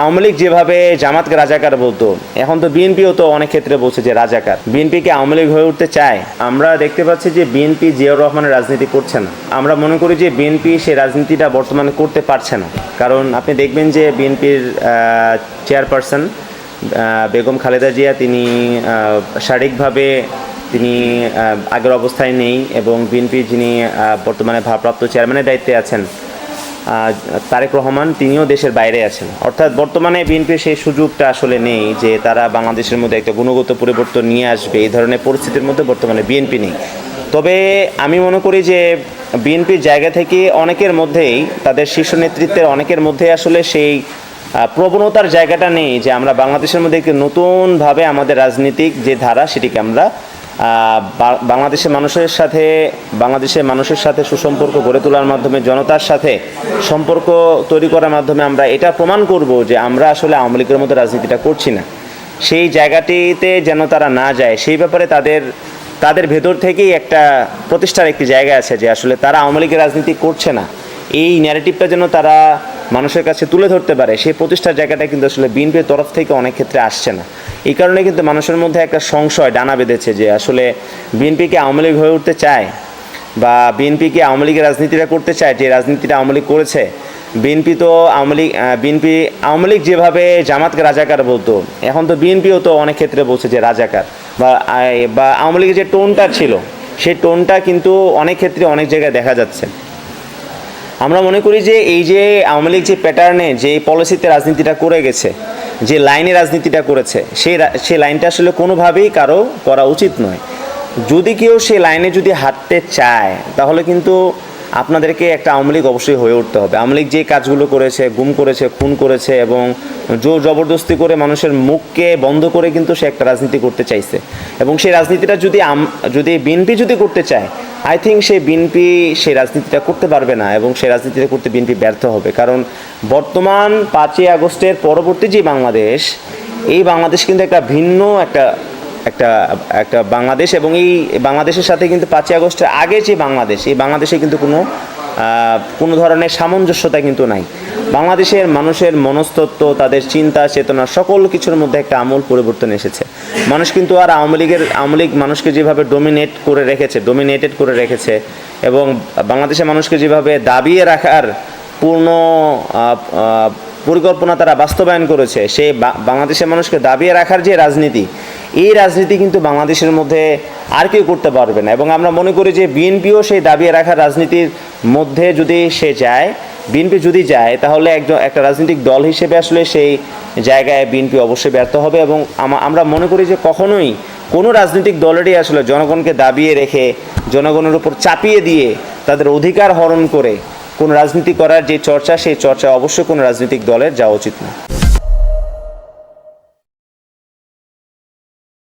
আওয়ামী লীগ যেভাবে জামাতকে রাজাকার বলতো, এখন তো বিএনপিও তো অনেক ক্ষেত্রে বলছে যে রাজাকার। বিএনপি কি আওয়ামী লীগ হয়ে উঠতে চায়। আমরা দেখতে পাচ্ছি যে বিএনপি জিয়াউর রহমানের রাজনীতি করছে না। আমরা মনে করি যে বিএনপি সেই রাজনীতিটা বর্তমানে করতে পারছে না। কারণ আপনি দেখবেন যে বিএনপির চেয়ারপারসন বেগম খালেদা জিয়া, তিনি শারীরিকভাবে তিনি আগের অবস্থায় নেই এবং বিএনপি যিনি বর্তমানে ভারপ্রাপ্ত চেয়ারম্যানের দায়িত্বে আছেন তারেক রহমান তিনিও দেশের বাইরে আছেন। অর্থাৎ বর্তমানে বিএনপির সেই সুযোগটা আসলে নেই যে তারা বাংলাদেশের মধ্যে একটা গুণগত পরিবর্তন নিয়ে আসবে। এই ধরনের পরিস্থিতির মধ্যে বর্তমানে বিএনপি নেই। তবে আমি মনে করি যে বিএনপির জায়গা থেকে অনেকের মধ্যেই, তাদের শীর্ষ নেতৃত্বের অনেকের মধ্যে আসলে সেই প্রবণতার জায়গাটা নেই যে আমরা বাংলাদেশের মধ্যে একটি নতুনভাবে আমাদের রাজনীতিক যে ধারা সেটিকে আমরা বাংলাদেশের মানুষের সাথে, বাংলাদেশের মানুষের সাথে সুসম্পর্ক গড়ে তোলার মাধ্যমে, জনতার সাথে সম্পর্ক তৈরি করার মাধ্যমে আমরা এটা প্রমাণ করব যে আমরা আসলে আওয়ামী লীগের মতো রাজনীতিটা করছি না। সেই জায়গাটিতে যেন তারা না যায়, সেই ব্যাপারে তাদের তাদের ভেতর থেকেই একটা প্রতিষ্ঠার একটি জায়গা আছে যে আসলে তারা আওয়ামী লীগের রাজনীতি করছে না। এই ন্যারেটিভটা যেন তারা মানুষের কাছে তুলে ধরতে পারে, সেই প্রতিষ্ঠার জায়গাটা কিন্তু আসলে বিএনপির তরফ থেকে অনেক ক্ষেত্রে আসছে না। এই কারণে কিন্তু মানুষের মধ্যে একটা সংশয় ডানা বেঁধেছে যে আসলে বিএনপি কি আওয়ামী লীগ হয়ে উঠতে চায়? বা বিএনপি কি আওয়ামী লীগের রাজনীতিটা করতে চায় যে রাজনীতিটা আওয়ামী লীগ করেছে? বিএনপি তো আওয়ামী লীগ বিএনপি, আওয়ামী লীগ যেভাবে জামাতকে রাজাকার বলতো, এখন তো বিএনপিও তো অনেক ক্ষেত্রে বলছে যে রাজাকার। বা বা আওয়ামী লীগের যে টোনটা ছিল, সেই টোনটা কিন্তু অনেক ক্ষেত্রে অনেক জায়গায় দেখা যাচ্ছে। আমরা মনে করি যে এই যে আওয়ামী লীগ যে প্যাটার্নে যে পলিসিতে রাজনীতিটা করে গেছে যে লাইনে রাজনীতিটা করেছে, সেই সেই লাইনটা আসলে কোনোভাবেই কারও করা উচিত নয়। যদি কেউ সেই লাইনে যদি হাঁটতে চায়, তাহলে কিন্তু আপনাদেরকে একটা আওয়ামী লীগ অবশ্যই হয়ে উঠতে হবে। আওয়ামী লীগ যে কাজগুলো করেছে, গুম করেছে, খুন করেছে এবং জোর জবরদস্তি করে মানুষের মুখকে বন্ধ করে কিন্তু সে একটা রাজনীতি করতে চাইছে। এবং সেই রাজনীতিটা যদি যদি বিএনপি যদি করতে চায় আই থিঙ্ক সেই বিএনপি সেই রাজনীতিটা করতে পারবে না এবং সেই রাজনীতিটা করতে বিএনপি ব্যর্থ হবে। কারণ বর্তমান পাঁচই আগস্টের পরবর্তী যে বাংলাদেশ, এই বাংলাদেশ কিন্তু একটা ভিন্ন একটা একটা একটা বাংলাদেশ এবং এই বাংলাদেশের সাথে কিন্তু পাঁচই আগস্টের আগে যে বাংলাদেশ, এই বাংলাদেশে কিন্তু কোনো কোনো ধরনের সামঞ্জস্যতা কিন্তু নাই। বাংলাদেশের মানুষের মনস্তত্ত্ব তাদের চিন্তা, চেতনা, সকল কিছুর মধ্যে একটা আমূল পরিবর্তন এসেছে। মানুষ কিন্তু আর আওয়ামী লীগের, আওয়ামী লীগ মানুষকে যেভাবে ডোমিনেট করে রেখেছে ডোমিনেটেড করে রেখেছে এবং বাংলাদেশের মানুষকে যেভাবে দাবিয়ে রাখার পূর্ণ পরিকল্পনা তারা বাস্তবায়ন করেছে সেই বাংলাদেশের মানুষকে দাবিয়ে রাখার যে রাজনীতি এই রাজনীতি কিন্তু বাংলাদেশের মধ্যে আর কেউ করতে পারবে না। এবং আমরা মনে করি যে বিএনপিও সেই দাবিয়ে রাখার রাজনীতির মধ্যে যদি সে যায়, বিএনপি যদি যায়, তাহলে একজন একটা রাজনৈতিক দল হিসেবে আসলে সেই জায়গায় বিএনপি অবশ্যই ব্যর্থ হবে এবং আমরা মনে করি যে কখনোই কোনো রাজনৈতিক দলেরই আসলে জনগণকে দাবিয়ে রেখে, জনগণের উপর চাপিয়ে দিয়ে তাদের অধিকার হরণ করে কোন রাজনীতি করার যে চর্চা, সেই চর্চা অবশ্যই কোনো রাজনৈতিক দলের যাওয়া উচিত না।